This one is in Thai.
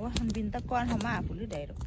โอ้ยมันบินตะกอนเขามาผุนหรือใดหรอก